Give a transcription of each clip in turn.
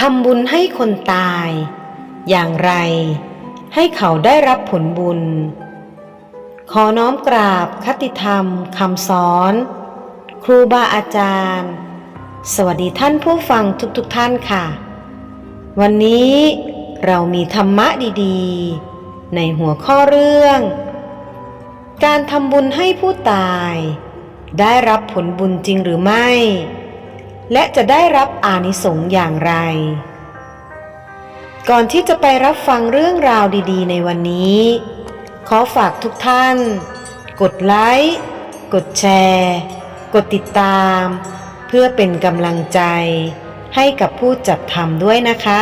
ทำบุญให้คนตาย อย่างไร ให้เขาได้รับผลบุญ ขอน้อมกราบคติธรรมคำสอน ครูบาอาจารย์ สวัสดีท่านผู้ฟังทุกๆทท่านค่ะ วันนี้เรามีธรรมะดีๆ ในหัวข้อเรื่อง การทำบุญให้ผู้ตาย ได้รับผลบุญจริงหรือไม่ และจะได้รับอานิสงส์อย่างไร ก่อนที่จะไปรับฟังเรื่องราวดีๆ ในวันนี้ ขอฝากทุกท่าน กดไลค์ กดแชร์ กดติดตาม เพื่อเป็นกำลังใจ ให้กับผู้จัดทำด้วยนะคะ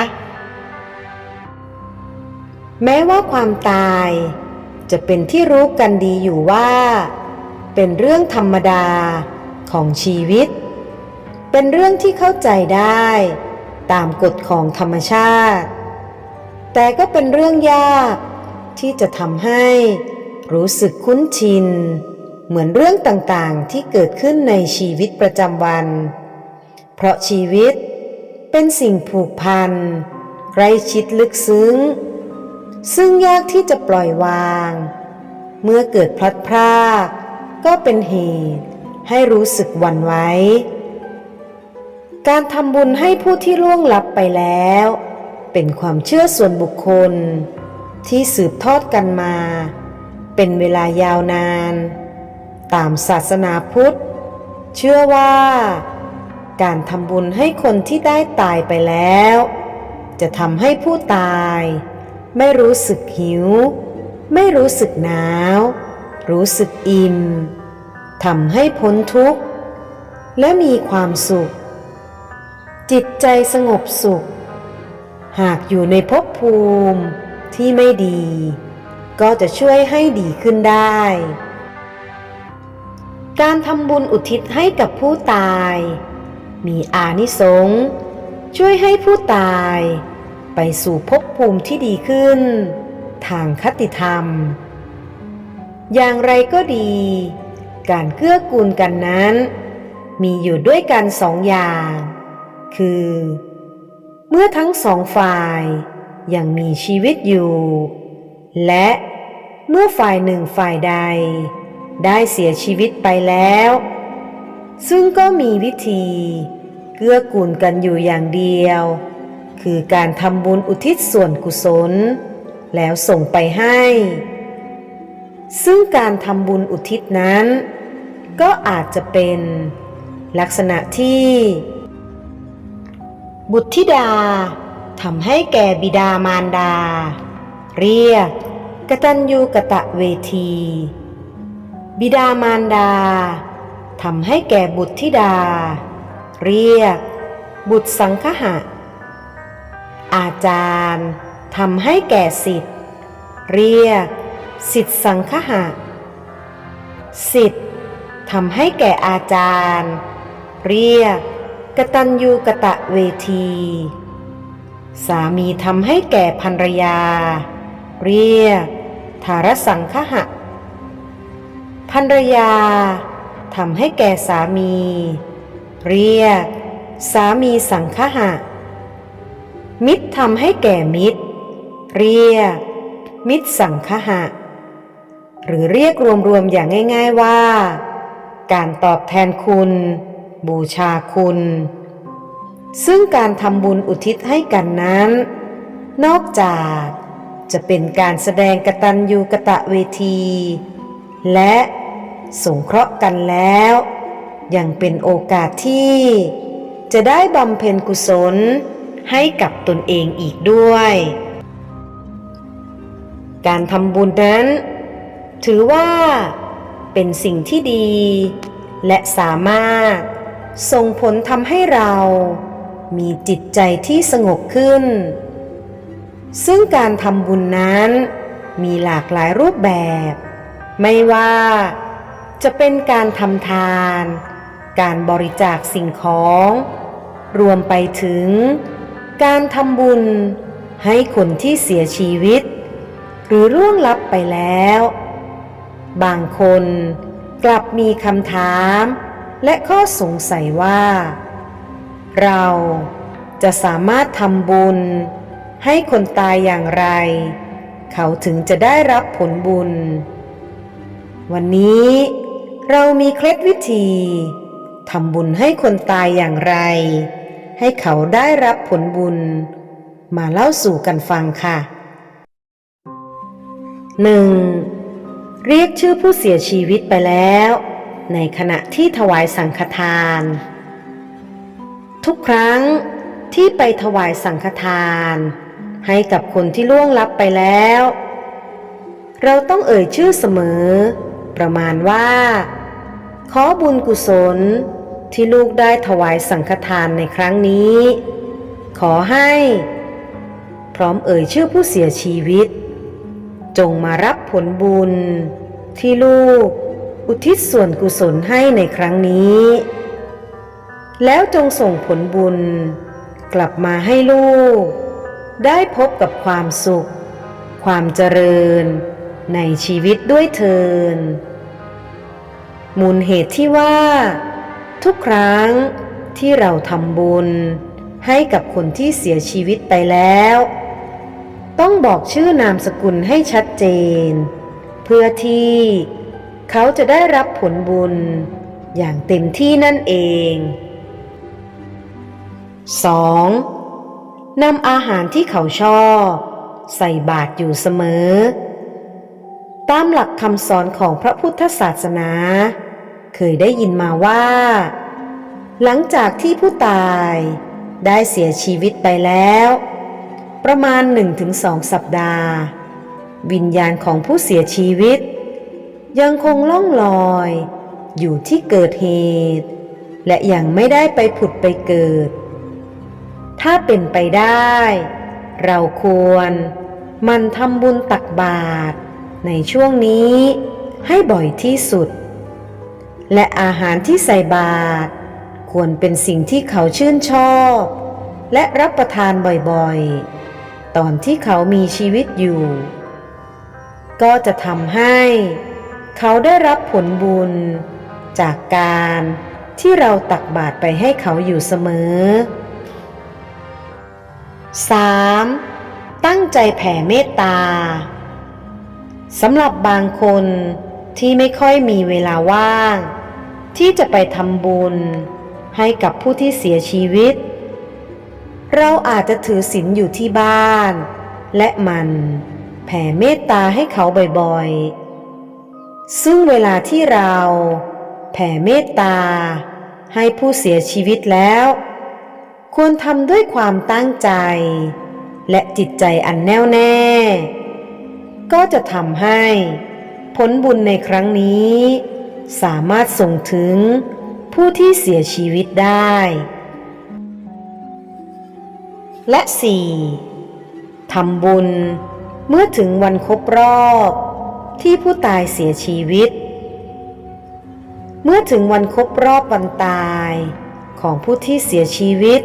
แม้ว่าความตาย จะเป็นที่รู้กันดีอยู่ว่า เป็นเรื่องธรรมดาของชีวิต เป็นเรื่องที่เข้าใจได้ ตามกฎของธรรมชาติ แต่ก็เป็นเรื่องยาก ที่จะทำให้รู้สึกคุ้นชิน เหมือนเรื่องต่างๆที่เกิดขึ้นในชีวิตประจำวัน เพราะชีวิตเป็นสิ่งผูกพันใกล้ชิดลึกซึ้ง ซึ่งยากที่จะปล่อยวาง เมื่อเกิดพลัดพรากก็เป็นเหตุให้รู้สึกหวั่นไหว การทำบุญให้ผู้ที่ล่วงลับไปแล้ว เป็นความเชื่อส่วนบุคคล ที่สืบทอดกันมา เป็นเวลายาวนาน ตามศาสนาพุทธ เชื่อว่า การทำบุญให้คนที่ได้ตายไปแล้ว จะทำให้ผู้ตาย ไม่รู้สึกหิว ไม่รู้สึกหนาว รู้สึกอิ่มทำให้พ้นทุกข์ และมีความสุข จิตใจสงบสุข หากอยู่ในภพภูมิที่ไม่ดี ก็จะช่วยให้ดีขึ้นได้ การทำบุญอุทิศให้กับผู้ตาย มีอานิสงส์ช่วยให้ผู้ตายไปสู่ภพภูมิที่ดีขึ้น ทางคติธรรม อย่างไรก็ดี การเกื้อกูลกันนั้น มีอยู่ด้วยกันสองอย่าง คือ เมื่อทั้งสองฝ่ายยังมีชีวิตอยู่ และเมื่อฝ่ายหนึ่งฝ่ายใด ได้เสียชีวิตไปแล้ว ซึ่งก็มีวิธีเกื้อกูลกันอยู่อย่างเดียว คือการทำบุญอุทิศส่วนกุศล แล้วส่งไปให้ ซึ่งการทำบุญอุทิศนั้น ก็อาจจะเป็นลักษณะที่ บุตรธิดาทำให้แก่บิดามารดา เรียกกตัญญูกะตะเวที บิดามารดาทำให้แก่บุตรธิดา เรียก บุตรสังคหะ อาจารย์ทำให้แก่สิทธิ์เรียก สิทธิสังคหะ สิทธิ์ทำให้แก่อาจารย์ เรียก กตัญญูกะตะเวที สามีทำให้แก่ภรรยา เรียกธารสังคหะภรรยาทำให้แก่สามี เรียก สามีสังคหะ มิตรทำให้แก่มิตร เรียก มิตรสังคหะ หรือเรียกรวมๆอย่างง่าย ๆว่า การตอบแทนคุณ บูชาคุณ ซึ่งการทำบุญอุทิศให้กันนั้น นอกจากจะเป็นการแสดงกตัญญูกะตะเวที และสงเคราะห์กันแล้ว ยังเป็นโอกาสที่ จะได้บำเพ็ญกุศลให้กับตนเองอีกด้วย การทำบุญนั้น ถือว่าเป็นสิ่งที่ดี และสามารถ ส่งผลทำให้เรา มีจิตใจที่สงบขึ้น ซึ่งการทำบุญนั้น มีหลากหลายรูปแบบ ไม่ว่าจะเป็นการทำทาน การบริจาคสิ่งของ รวมไปถึง การทำบุญให้คนที่เสียชีวิต หรือล่วงลับไปแล้ว บางคนกลับมีคำถาม และข้อสงสัยว่า เราจะสามารถทำบุญ ให้คนตายอย่างไร เขาถึงจะได้รับผลบุญ วันนี้เรามีเคล็ดวิธีทำบุญให้คนตายอย่างไร ให้เขาได้รับผลบุญ มาเล่าสู่กันฟังค่ะ 1. เรียกชื่อผู้เสียชีวิตไปแล้ว ในขณะที่ถวายสังฆทาน ทุกครั้งที่ไปถวายสังฆทาน ให้กับคนที่ล่วงลับไปแล้ว เราต้องเอ่ยชื่อเสมอ ประมาณว่า ขอบุญกุศลที่ลูกได้ถวายสังฆทานในครั้งนี้ ขอให้ พร้อมเอ่ยชื่อผู้เสียชีวิต จงมารับผลบุญที่ลูก อุทิศส่วนกุศลให้ในครั้งนี้ แล้วจงส่งผลบุญ กลับมาให้ลูก ได้พบกับความสุข ความเจริญ ในชีวิตด้วยเทินมูลเหตุที่ว่า ทุกครั้งที่เราทำบุญ ให้กับคนที่เสียชีวิตไปแล้ว ต้องบอกชื่อนามสกุลให้ชัดเจน เพื่อที่ เขาจะได้รับผลบุญอย่างเต็มที่นั่นเอง 2. นำอาหารที่เขาชอบ ใส่บาตรอยู่เสมอ ตามหลักคำสอนของพระพุทธศาสนา เคยได้ยินมาว่า หลังจากที่ผู้ตายได้เสียชีวิตไปแล้ว ประมาณ 1-2 สัปดาห์ วิญญาณของผู้เสียชีวิต ยังคงล่องลอย อยู่ที่เกิดเหตุ และยังไม่ได้ไปผุดไปเกิด ถ้าเป็นไปได้ เราควรมันทำบุญตักบาตรในช่วงนี้ให้บ่อยที่สุด และอาหารที่ใส่บาตรควรเป็นสิ่งที่เขาชื่นชอบ และรับประทานบ่อยๆ ตอนที่เขามีชีวิตอยู่ ก็จะทำให้ เขาได้รับผลบุญ จากการที่เราตักบาตรไปให้เขาอยู่เสมอ 3. ตั้งใจแผ่เมตตาสำหรับบางคนที่ไม่ค่อยมีเวลาว่าง ที่จะไปทำบุญ ให้กับผู้ที่เสียชีวิต เราอาจจะถือศีลอยู่ที่บ้าน และมันแผ่เมตตาให้เขาบ่อยๆ ซึ่งเวลาที่เราแผ่เมตตา ให้ผู้เสียชีวิตแล้ว ควรทำด้วยความตั้งใจ และจิตใจอันแน่วแน่ ก็จะทำให้ ผลบุญในครั้งนี้ สามารถส่งถึงผู้ที่เสียชีวิตได้ และ 4. ทำบุญเมื่อถึงวันครบรอบ ที่ผู้ตายเสียชีวิต เมื่อถึงวันครบรอบวันตายของผู้ที่เสียชีวิต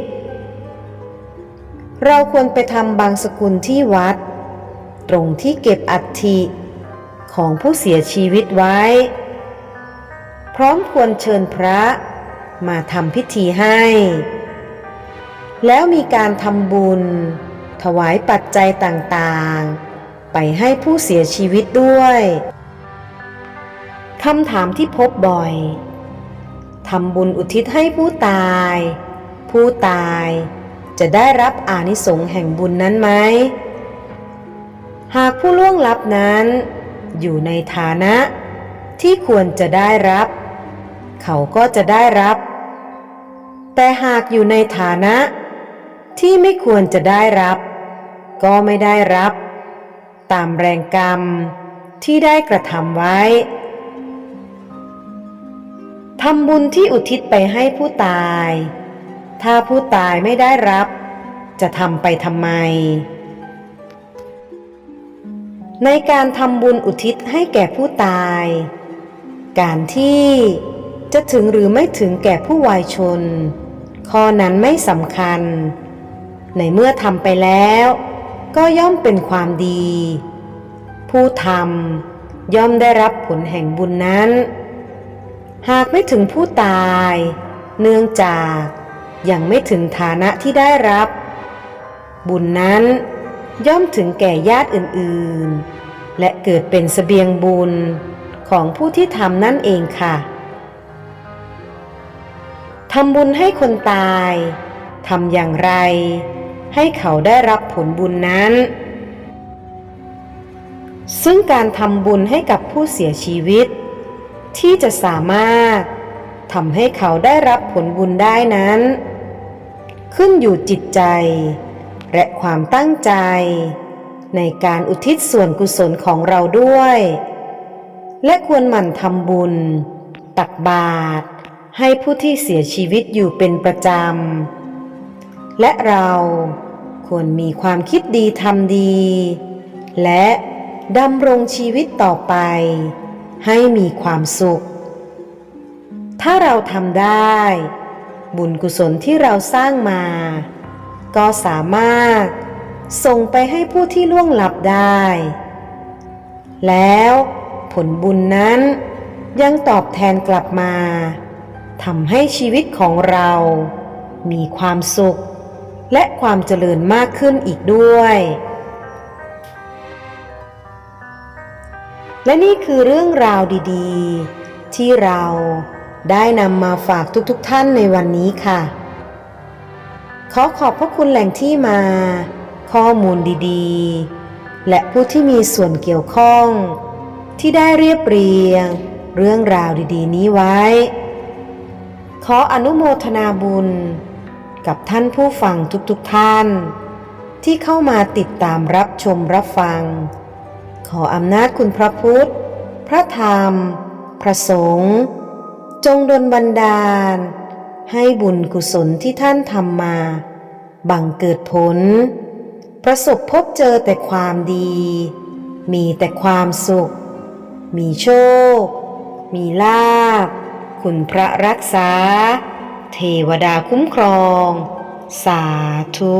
เราควรไปทำบางสกุลที่วัด ตรงที่เก็บอัฐิของผู้เสียชีวิตไว้ พร้อมควรเชิญพระมาทำพิธีให้ แล้วมีการทำบุญ ถวายปัจจัยต่างๆ ไปให้ผู้เสียชีวิตด้วยคำถามที่พบบ่อยทำบุญอุทิศให้ผู้ตาย ผู้ตายจะได้รับอานิสงส์แห่งบุญนั้นไหม หากผู้ล่วงลับนั้น อยู่ในฐานะที่ควรจะได้รับ เขาก็จะได้รับ แต่หากอยู่ในฐานะที่ไม่ควรจะได้รับ ก็ไม่ได้รับ ตามแรงกรรมที่ได้กระทำไว้ทำบุญที่อุทิศไปให้ผู้ตาย ถ้าผู้ตายไม่ได้รับ จะทำไปทำไม ในการทำบุญอุทิศให้แก่ผู้ตาย การที่จะถึงหรือไม่ถึงแก่ผู้วายชน ข้อนั้นไม่สำคัญ ในเมื่อทำไปแล้ว ก็ย่อมเป็นความดี ผู้ทำย่อมได้รับผลแห่งบุญนั้น หากไม่ถึงผู้ตาย เนื่องจากยังไม่ถึงฐานะที่ได้รับ บุญนั้นย่อมถึงแก่ญาติอื่นๆ และเกิดเป็นเสบียงบุญของผู้ที่ทำนั่นเองค่ะทำบุญให้คนตายทำอย่างไร ให้เขาได้รับผลบุญนั้น ซึ่งการทำบุญให้กับผู้เสียชีวิต ที่จะสามารถทำให้เขาได้รับผลบุญได้นั้น ขึ้นอยู่จิตใจ และความตั้งใจ ในการอุทิศส่วนกุศลของเราด้วย และควรหมั่นทำบุญ ตักบาตรให้ผู้ที่เสียชีวิตอยู่เป็นประจำ และเราควรมีความคิดดีทำดี และดำรงชีวิตต่อไป ให้มีความสุข ถ้าเราทำได้ บุญกุศลที่เราสร้างมา ก็สามารถส่งไปให้ผู้ที่ล่วงลับได้ แล้วผลบุญนั้นยังตอบแทนกลับมาทำให้ชีวิตของเรามีความสุข และความเจริญมากขึ้นอีกด้วย และนี่คือเรื่องราวดีๆ ที่เราได้นำมาฝากทุกๆทท่านในวันนี้ค่ะ ขอขอบพระคุณแหล่งที่มา ข้อมูลดีๆ และผู้ที่มีส่วนเกี่ยวข้อง ที่ได้เรียบเรียง เรื่องราวดีๆ นี้ไว้ ขออนุโมทนาบุญ กับท่านผู้ฟังทุกๆทท่าน ที่เข้ามาติดตามรับชมรับฟัง ขออำนาจคุณพระพุทธ พระธรรม พระสงฆ์จงดลบันดาล ให้บุญกุศลที่ท่านทำมา บังเกิดผล ประสบพบเจอแต่ความดี มีแต่ความสุข มีโชค มีลาภคุณพระรักษา เทวดาคุ้มครอง สาธุ